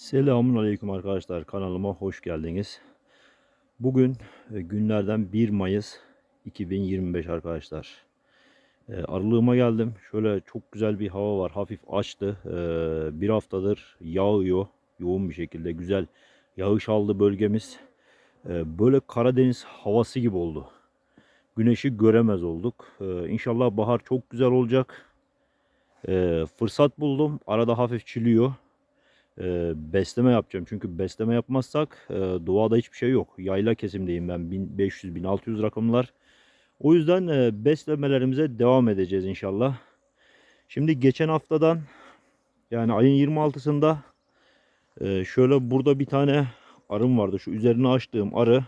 Selamun Aleyküm arkadaşlar kanalıma hoş geldiniz. Bugün e, günlerden 1 Mayıs 2025 arkadaşlar. E, Aralığıma geldim. Şöyle çok güzel bir hava var. Hafif açtı. E, Bir haftadır yağıyor. Yoğun bir şekilde güzel yağış aldı bölgemiz. Böyle Karadeniz havası gibi oldu. Güneşi göremez olduk. İnşallah bahar çok güzel olacak. Fırsat buldum. Arada hafif çiliyor besleme yapacağım. Çünkü besleme yapmazsak doğada hiçbir şey yok. Yayla kesimdeyim ben 1500-1600 rakımlar. O yüzden beslemelerimize devam edeceğiz inşallah. Şimdi geçen haftadan yani ayın 26'sında e, şöyle burada bir tane arım vardı. Şu üzerine açtığım arı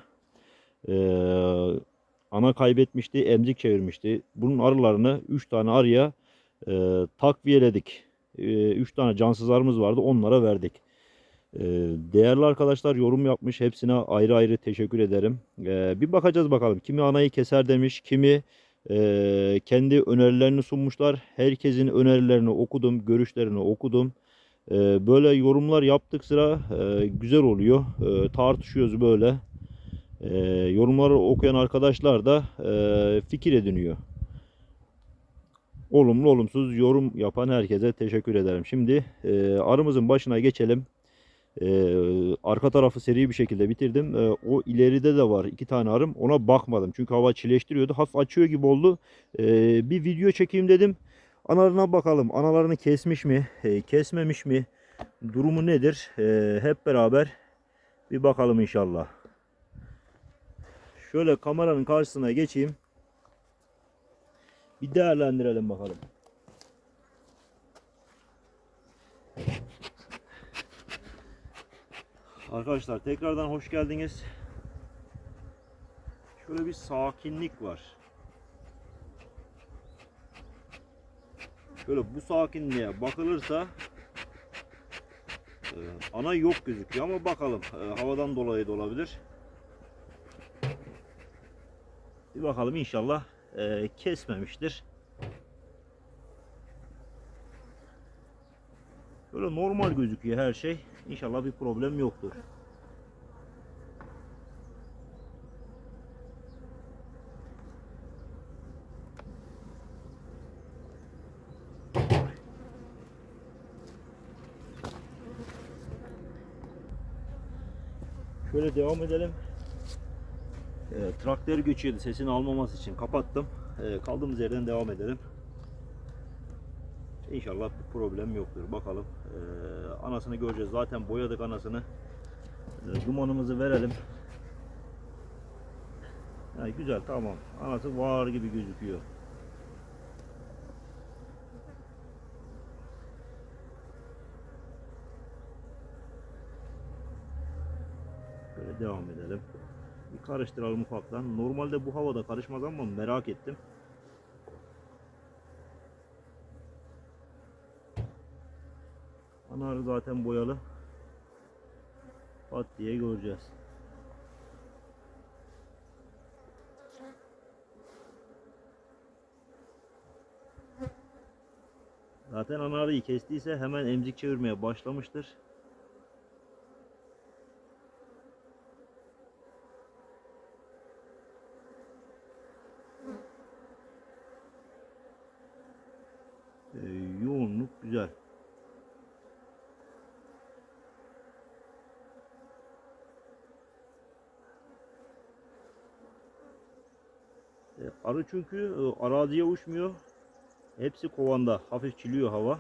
ana kaybetmişti, emzik çevirmişti. Bunun arılarını 3 tane arıya e, takviyeledik. 3 tane cansız arımız vardı. Onlara verdik. Ee, Değerli arkadaşlar yorum yapmış. Hepsine ayrı ayrı teşekkür ederim. Ee, Bir bakacağız bakalım. Kimi anayı keser demiş. Kimi e, kendi önerilerini sunmuşlar. Herkesin önerilerini okudum. Görüşlerini okudum. Ee, Böyle yorumlar yaptık sıra e, güzel oluyor. Ee, Tartışıyoruz böyle. Ee, Yorumları okuyan arkadaşlar da e, fikir ediniyor olumlu olumsuz yorum yapan herkese teşekkür ederim. Şimdi e, arımızın başına geçelim. E, arka tarafı seri bir şekilde bitirdim. E, o ileride de var iki tane arım. Ona bakmadım çünkü hava çileştiriyordu. Hafif açıyor gibi oldu. E, bir video çekeyim dedim. Analarına bakalım. Analarını kesmiş mi? E, kesmemiş mi? Durumu nedir? E, hep beraber bir bakalım inşallah. Şöyle kameranın karşısına geçeyim. Bir değerlendirelim bakalım. Arkadaşlar tekrardan hoş geldiniz. Şöyle bir sakinlik var. Şöyle bu sakinliğe bakılırsa e, ana yok gözüküyor ama bakalım e, havadan dolayı da olabilir. Bir bakalım inşallah e, kesmemiştir. Böyle normal gözüküyor her şey. İnşallah bir problem yoktur. Şöyle devam edelim. E, traktör geçiyordu sesini almaması için kapattım. E, kaldığımız yerden devam edelim. İnşallah bir problem yoktur. Bakalım. E, anasını göreceğiz. Zaten boyadık anasını. E, dumanımızı verelim. Yani güzel tamam. Anası var gibi gözüküyor. Böyle devam edelim. Bir karıştıralım ufaktan. Normalde bu havada karışmaz ama merak ettim. Anarı zaten boyalı. Pat diye göreceğiz. Zaten anarıyı kestiyse hemen emzik çevirmeye başlamıştır. Ee, yoğunluk güzel. E, Arı çünkü e, araziye uçmuyor. Hepsi kovanda. Hafif çiliyor hava.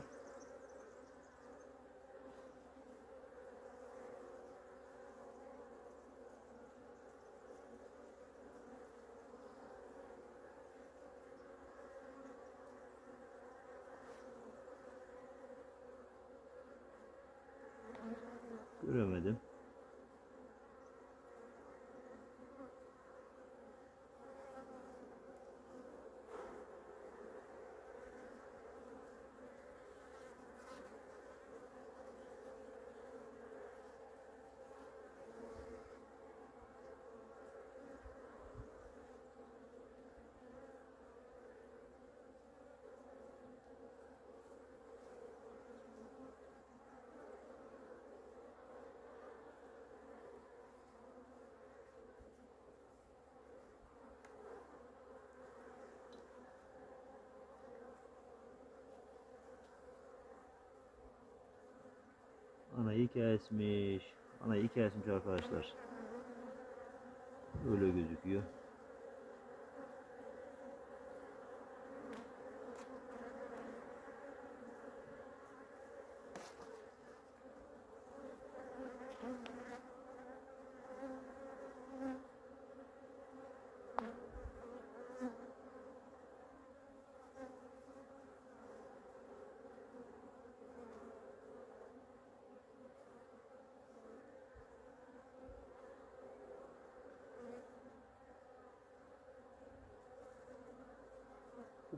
Anayı kesmiş. Anayı kesmiş arkadaşlar. Öyle gözüküyor.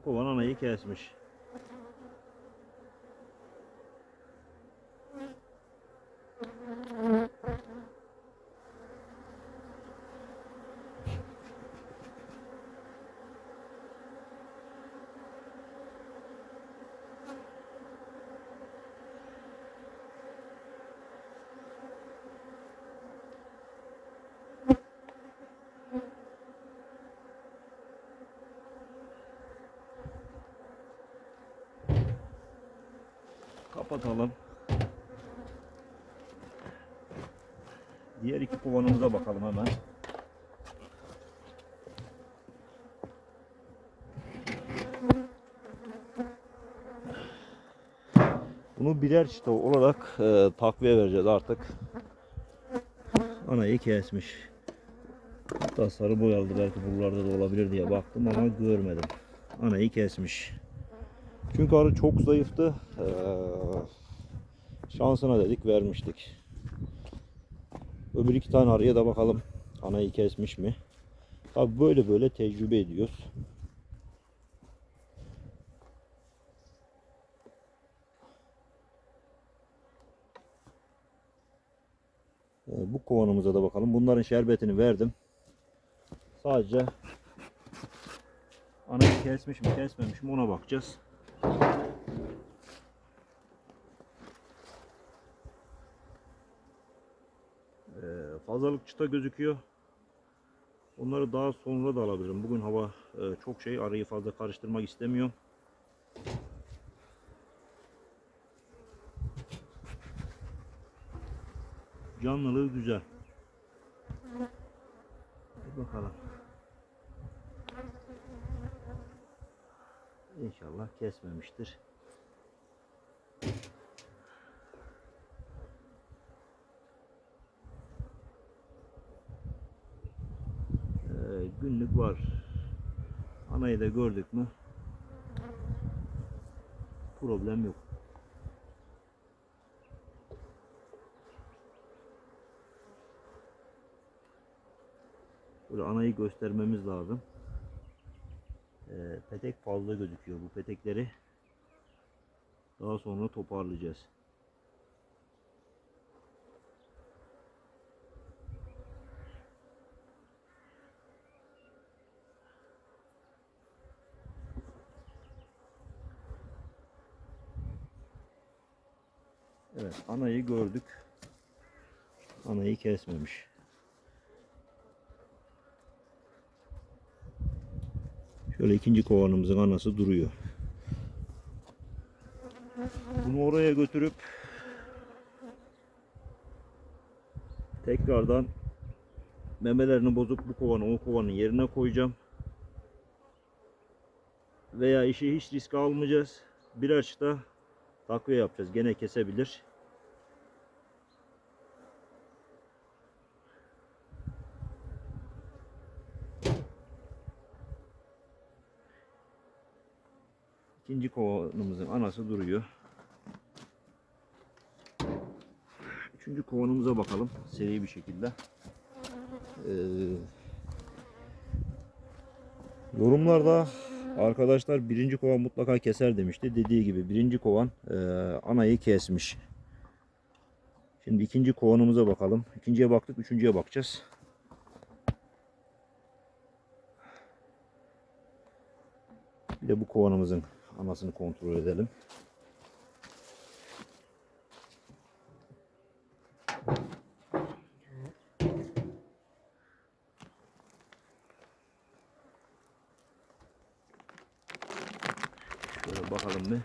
Kovan anayı kesmiş. Kapatalım. Diğer iki kovanımıza bakalım hemen. Bunu birer çıta olarak e, takviye vereceğiz artık. Anayı kesmiş. Hatta sarı boyalı belki buralarda da olabilir diye baktım ama görmedim. Anayı kesmiş. Çünkü arı çok zayıftı. Ee, şansına dedik vermiştik. Öbür iki tane arıya da bakalım anayı kesmiş mi? Tabi böyle böyle tecrübe ediyoruz. Ee, bu kovanımıza da bakalım. Bunların şerbetini verdim. Sadece anayı kesmiş mi kesmemiş mi ona bakacağız. Ee, fazlalık çıta gözüküyor. Onları daha sonra da alabilirim. Bugün hava e, çok şey. Arayı fazla karıştırmak istemiyorum. Canlılığı güzel. Bir bakalım. İnşallah kesmemiştir. Ee, günlük var. Anayı da gördük mü problem yok. Böyle anayı göstermemiz lazım. Ee, petek fazla gözüküyor. Bu petekleri daha sonra toparlayacağız. Evet, anayı gördük. Anayı kesmemiş. Şöyle ikinci kovanımızın anası duruyor. Bunu oraya götürüp tekrardan memelerini bozup bu kovanı o kovanın yerine koyacağım. Veya işi hiç risk almayacağız. Bir açıda takviye yapacağız. Gene kesebilir. İkinci kovanımızın anası duruyor. Üçüncü kovanımıza bakalım seri bir şekilde. Ee, yorumlarda arkadaşlar birinci kovan mutlaka keser demişti. Dediği gibi birinci kovan e, anayı kesmiş. Şimdi ikinci kovanımıza bakalım. İkinciye baktık, üçüncüye bakacağız. Bir de bu kovanımızın anasını kontrol edelim. Şöyle bakalım bir.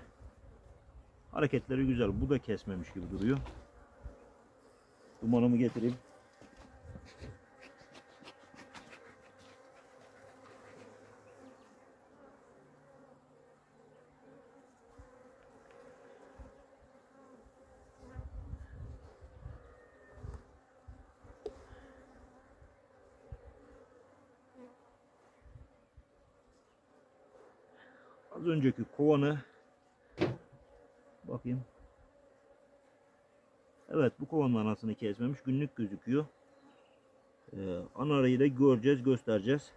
Hareketleri güzel. Bu da kesmemiş gibi duruyor. Dumanımı getireyim. Önceki kovanı bakayım. Evet bu kovanın anasını kesmemiş. Günlük gözüküyor. Ee, anarayı da göreceğiz, göstereceğiz.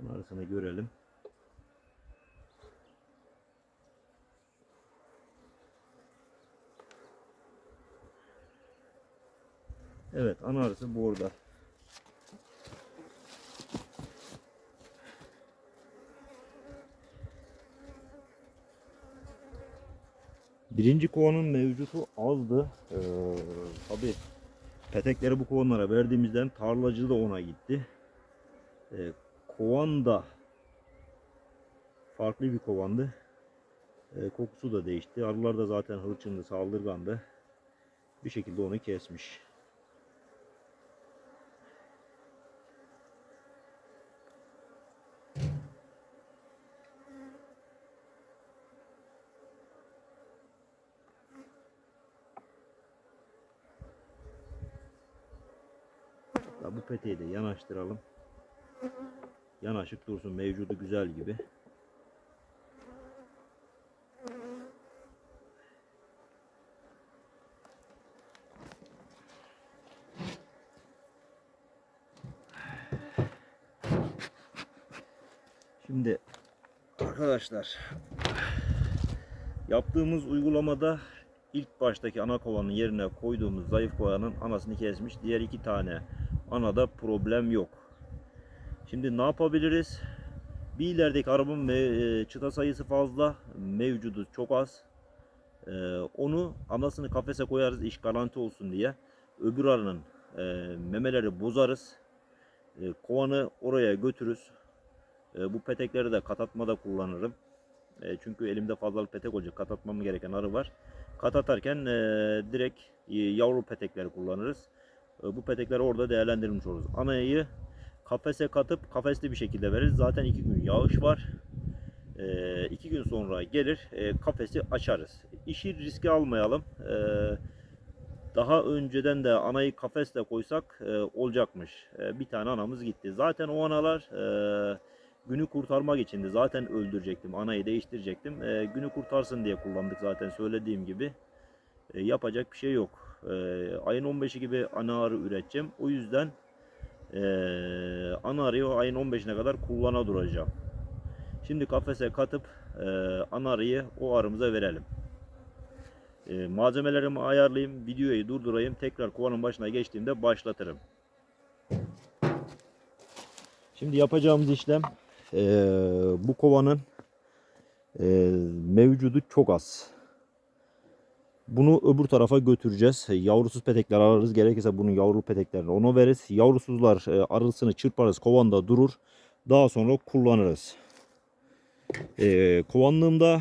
Anarasını görelim. Evet anarası burada. Birinci kovanın mevcutu azdı. Ee, tabii petekleri bu kovanlara verdiğimizden tarlacı da ona gitti. Ee, kovan da farklı bir kovandı. Ee, kokusu da değişti. Arılar da zaten hırçındı, saldırgandı. Bir şekilde onu kesmiş. Hatta bu peteği de yanaştıralım. Yanaşık dursun mevcudu güzel gibi. Şimdi arkadaşlar yaptığımız uygulamada ilk baştaki ana kovanın yerine koyduğumuz zayıf kovanın anasını kesmiş. Diğer iki tane anada problem yok. Şimdi ne yapabiliriz? Bir ilerideki arabın e, çıta sayısı fazla, mevcudu çok az. Ee, onu anasını kafese koyarız iş garanti olsun diye. Öbür arının e, memeleri bozarız. E, kovanı oraya götürürüz. E, bu petekleri de katatmada kullanırım. E, çünkü elimde fazla petek olacak. Katatmam gereken arı var. Kat atarken e, direkt e, yavru petekleri kullanırız. E, bu petekleri orada değerlendirmiş oluruz. Anayı kafese katıp kafesli bir şekilde veririz. Zaten iki gün yağış var. E, iki gün sonra gelir e, kafesi açarız. İşi riske almayalım. E, daha önceden de anayı kafesle koysak e, olacakmış. E, bir tane anamız gitti. Zaten o analar e, günü kurtarmak içindi. Zaten öldürecektim. Anayı değiştirecektim. E, günü kurtarsın diye kullandık zaten söylediğim gibi. E, yapacak bir şey yok. E, ayın 15'i gibi ana arı üreteceğim. O yüzden e, ana ayın 15'ine kadar kullana duracağım. Şimdi kafese katıp e, ana o arımıza verelim. E, malzemelerimi ayarlayayım, videoyu durdurayım. Tekrar kovanın başına geçtiğimde başlatırım. Şimdi yapacağımız işlem e, bu kovanın e, mevcudu çok az. Bunu öbür tarafa götüreceğiz. Yavrusuz petekler ararız. Gerekirse bunun yavru peteklerini ona veririz. Yavrusuzlar e, arısını çırparız. Kovanda durur. Daha sonra kullanırız. E, kovanlığımda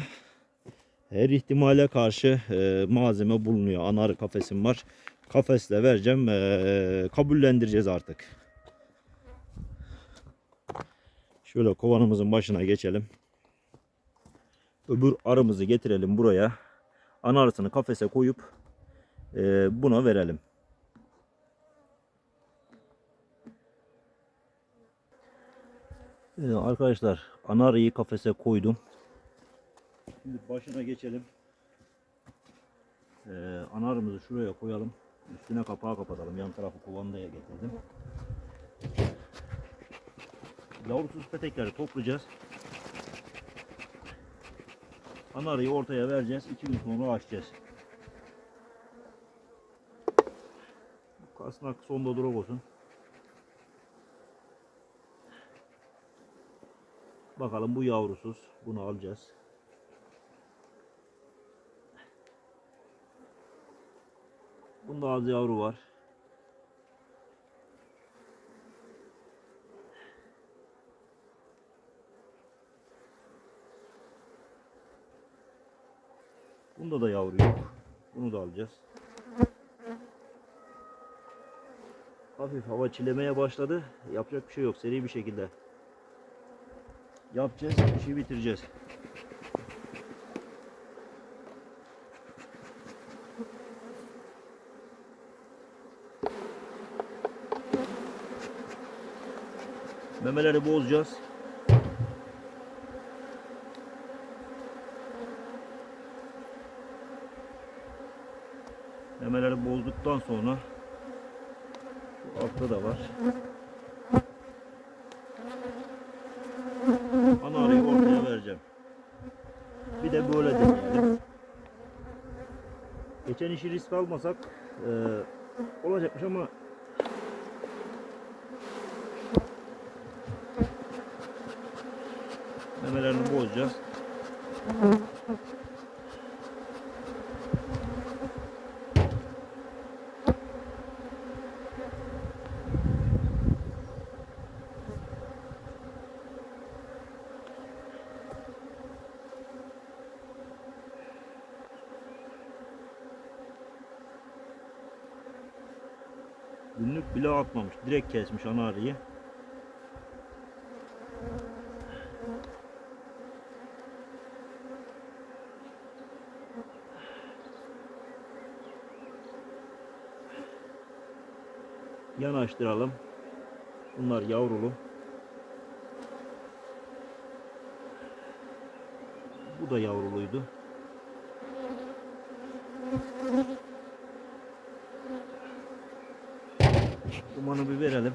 her ihtimale karşı e, malzeme bulunuyor. Ana arı kafesim var. Kafesle vereceğim. E, kabullendireceğiz artık. Şöyle kovanımızın başına geçelim. Öbür arımızı getirelim buraya. Ana arısını kafese koyup e, buna verelim. Ee, arkadaşlar ana arıyı kafese koydum. Şimdi başına geçelim. Ee, ana arımızı şuraya koyalım. Üstüne kapağı kapatalım. Yan tarafı kumandaya getirdim. Yavrusuz petekleri toplayacağız. Ana arıyı ortaya vereceğiz. İki gün sonra açacağız. Kasnak sonda durak olsun. Bakalım bu yavrusuz. Bunu alacağız. Bunda az yavru var. Bunda da yavru yok. Alacağız. Hafif hava çilemeye başladı. Yapacak bir şey yok. Seri bir şekilde yapacağız. işi bitireceğiz. Memeleri bozacağız. Memeleri bozduktan sonra şu altta da var. Ana arayı ortaya vereceğim. Bir de böyle deneyelim. Geçen işi risk almasak eee, olacakmış ama memelerini bozacağız. Günlük bile atmamış. Direkt kesmiş ana arıyı. Yanaştıralım. Bunlar yavrulu. Bu da yavruluydu. Dumanı bir verelim.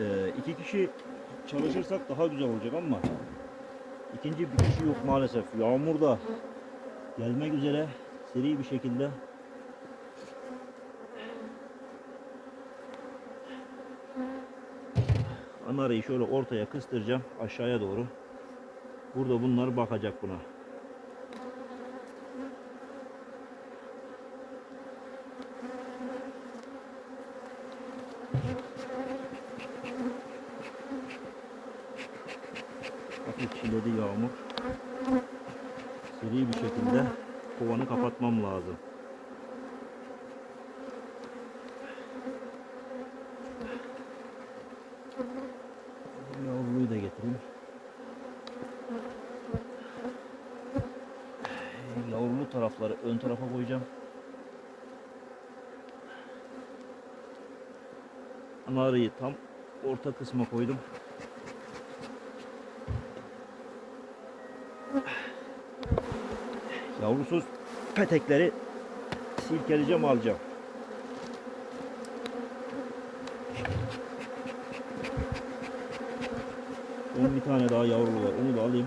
Ee, iki kişi çalışırsak daha güzel olacak ama ikinci bir kişi yok maalesef. Yağmur da gelmek üzere seri bir şekilde Anarayı şöyle ortaya kıstıracağım aşağıya doğru. Burada bunlar bakacak buna. Hafif çiledi yağmur. Seri bir şekilde kovanı kapatmam lazım. Yavruyu da getireyim. Yavrulu tarafları ön tarafa koyacağım. Ana arıyı tam orta kısma koydum. Yavrusuz petekleri silkeleyeceğim alacağım. Son bir tane daha yavrulu var. Onu da alayım.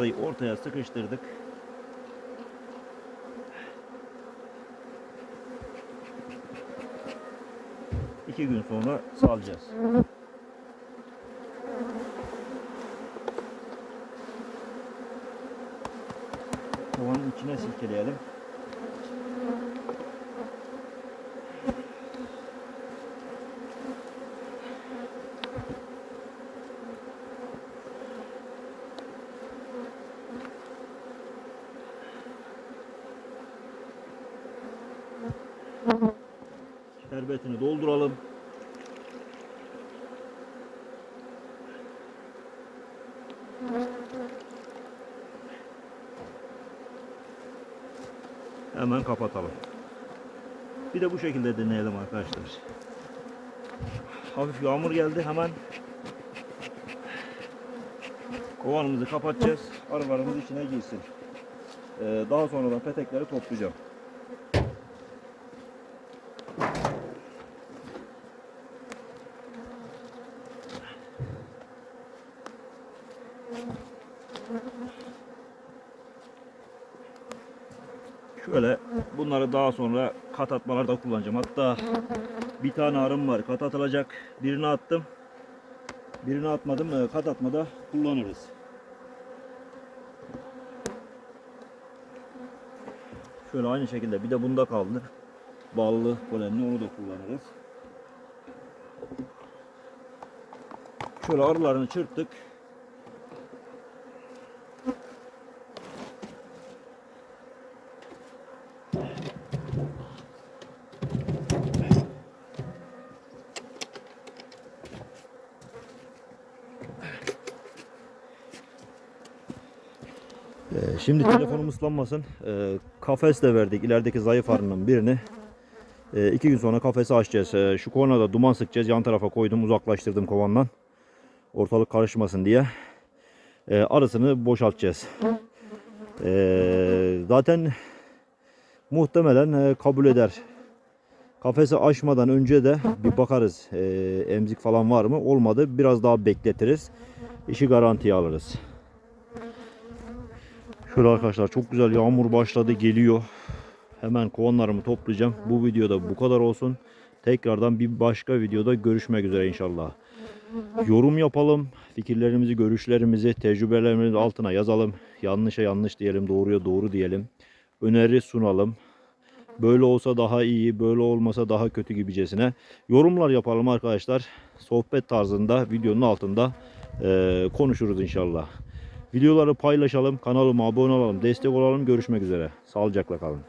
Anarıyı ortaya sıkıştırdık. İki gün sonra salacağız. Kovanın içine silkeleyelim. Şerbetini dolduralım. Hemen kapatalım. Bir de bu şekilde deneyelim arkadaşlar. Hafif yağmur geldi hemen kovanımızı kapatacağız. Arılarımız içine girsin. Ee, daha sonradan petekleri toplayacağım. daha sonra kat atmalarda kullanacağım. Hatta bir tane arım var. Kat atılacak. Birini attım. Birini atmadım. E, kat atmada kullanırız. Şöyle aynı şekilde bir de bunda kaldı. Ballı polenli onu da kullanırız. Şöyle arılarını çırptık. Şimdi telefonum ıslanmasın. Ee, kafes de verdik. İlerideki zayıf arının birini. Ee, iki gün sonra kafesi açacağız. Ee, şu kovana da duman sıkacağız. Yan tarafa koydum. Uzaklaştırdım kovandan. Ortalık karışmasın diye. Ee, arasını boşaltacağız. Ee, zaten muhtemelen e, kabul eder. Kafesi açmadan önce de bir bakarız. Ee, emzik falan var mı? Olmadı. Biraz daha bekletiriz. İşi garantiye alırız. Şöyle arkadaşlar çok güzel yağmur başladı geliyor. Hemen kovanlarımı toplayacağım. Bu videoda bu kadar olsun. Tekrardan bir başka videoda görüşmek üzere inşallah. Yorum yapalım. Fikirlerimizi, görüşlerimizi, tecrübelerimizi altına yazalım. Yanlışa yanlış diyelim, doğruya doğru diyelim. Öneri sunalım. Böyle olsa daha iyi, böyle olmasa daha kötü gibicesine. Yorumlar yapalım arkadaşlar. Sohbet tarzında videonun altında konuşuruz inşallah. Videoları paylaşalım, kanalıma abone olalım, destek olalım. Görüşmek üzere. Sağlıcakla kalın.